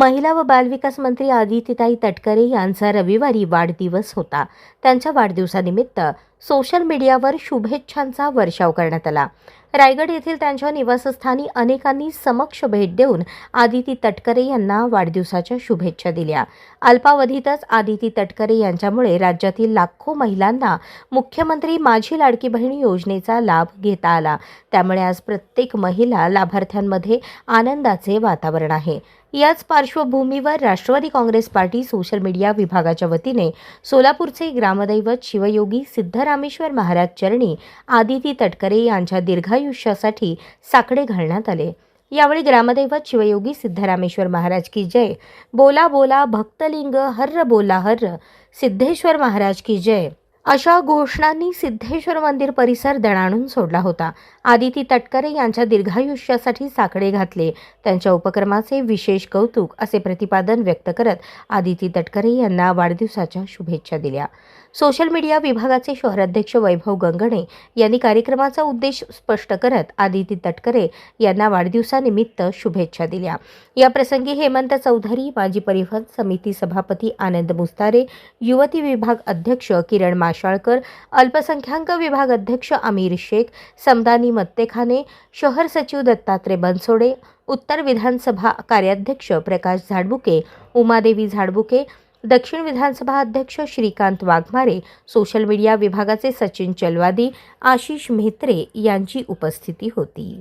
महिला व बालविकास मंत्री आदितीताई तटकरे यांचा रविवारी वाढदिवस होता. त्यांच्या वाढदिवसानिमित्त सोशल मीडियावर शुभेच्छांचा वर्षाव करण्यात आला. रायगड येथील त्यांच्या निवासस्थानी अनेकांनी समक्ष भेट देऊन आदिती तटकरे यांना वाढदिवसाच्या शुभेच्छा दिल्या. अल्पावधीतच आदिती तटकरे यांच्यामुळे राज्यातील लाखो महिलांना मुख्यमंत्री माझी लाडकी बहीण योजनेचा लाभ घेता आला. त्यामुळे आज प्रत्येक महिला लाभार्थ्यांमध्ये आनंदाचे वातावरण आहे. याच पार्श्वभूमीवर Rashtrawadi Congress party social media विभागाच्या वतीने सोलापूरचे ग्रामदैवत शिवयोगी रामेश्वर महाराज चरणी आदिती तटकरे यांच्या दीर्घायुष्यासाठी साकडे घालण्यात आले. यावेळी ग्रामदैवत शिवयोगी सिद्धरामेश्वर महाराज की जय बोला बोला भक्तलिंग हर्र बोला हर्र सिद्धेश्वर महाराज की जय. अशा घोषणांनी सिद्धेश्वर मंदिर परिसर दणाणून सोडला होता. आदिती तटकरे यांच्या दीर्घायुष्यासाठी साकडे घातले. त्यांच्या उपक्रमाचे विशेष कौतुक असे प्रतिपादन व्यक्त करत आदिती तटकरे यांना वाढदिवसाच्या शुभेच्छा दिल्या. सोशल मीडिया विभागाचे शहराध्यक्ष वैभव गंगणे यांनी कार्यक्रमाचा उद्देश स्पष्ट करत आदिती तटकरे यांना वाढदिवसानिमित्त शुभेच्छा दिल्या. या प्रसंगी हेमंत चौधरी माजी परिवहन समिती सभापती आनंद मुस्तारे युवती विभाग अध्यक्ष किरण माशाळकर अल्पसंख्याक विभाग अध्यक्ष आमिर शेख समदानी मत्तेखाने शहर सचिव दत्तात्रय बनसोडे उत्तर विधानसभा कार्याध्यक्ष प्रकाश झाडबुके उमादेवी झाडबुके दक्षिण विधानसभा अध्यक्ष श्रीकांत वाघमारे सोशल मीडिया विभागाचे सचिन चलवादी आशिष म्हेत्रे यांची उपस्थिती होती.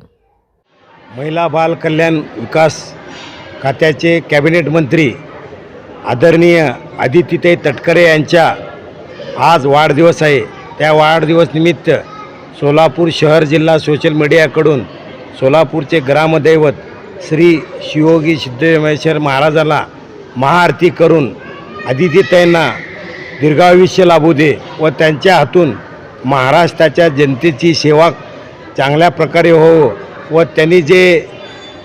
महिला बाल कल्याण विकास खात्याचे कॅबिनेट मंत्री आदरणीय आदित्यताई तटकरे यांच्या आज वाढदिवस आहे. त्या वाढदिवसनिमित्त सोलापूर शहर जिल्हा सोशल मीडियाकडून सोलापूरचे ग्रामदैवत श्री शिवोगी सिद्धमेश्वर महाराजाला महाआरती करून आदित्यताईंना दीर्घायुष्य लाभू दे व त्यांच्या हातून महाराष्ट्राच्या जनतेची सेवा चांगल्या प्रकारे हो व त्यांनी जे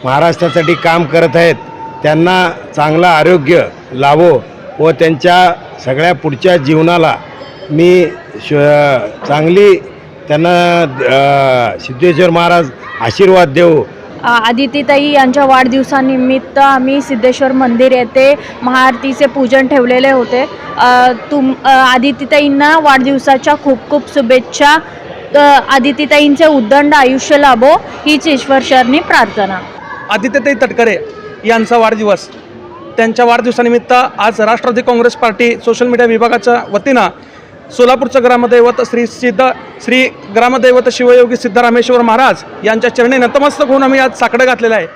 महाराष्ट्रासाठी काम करत आहेत त्यांना चांगलं आरोग्य लाभो व त्यांच्या सगळ्या पुढच्या जीवनाला मी श चांगली त्यांना सिद्धेश्वर महाराज आशीर्वाद देऊ आदितीताई यांच्या वाढदिवसानिमित्त आम्ही सिद्धेश्वर मंदिर येथे महाआरतीचे पूजन ठेवलेले होते. तुम आदितीताईंना वाढदिवसाच्या खूप खूप शुभेच्छा. आदितीताईंचे उद्दंड आयुष्य लाभो हीच ईश्वरचरणी प्रार्थना. आदित्यताई तटकरे यांचा वाढदिवस. त्यांच्या वाढदिवसानिमित्त आज Rashtrawadi Congress party social media विभागाच्या वतीनं सोलापूरचं ग्रामदैवत श्री सिद्ध श्री ग्रामदैवत शिवयोगी सिद्धरामेश्वर महाराज यांच्या चरणी नतमस्तक होऊन आम्ही आज साकडं घातलेलं आहे.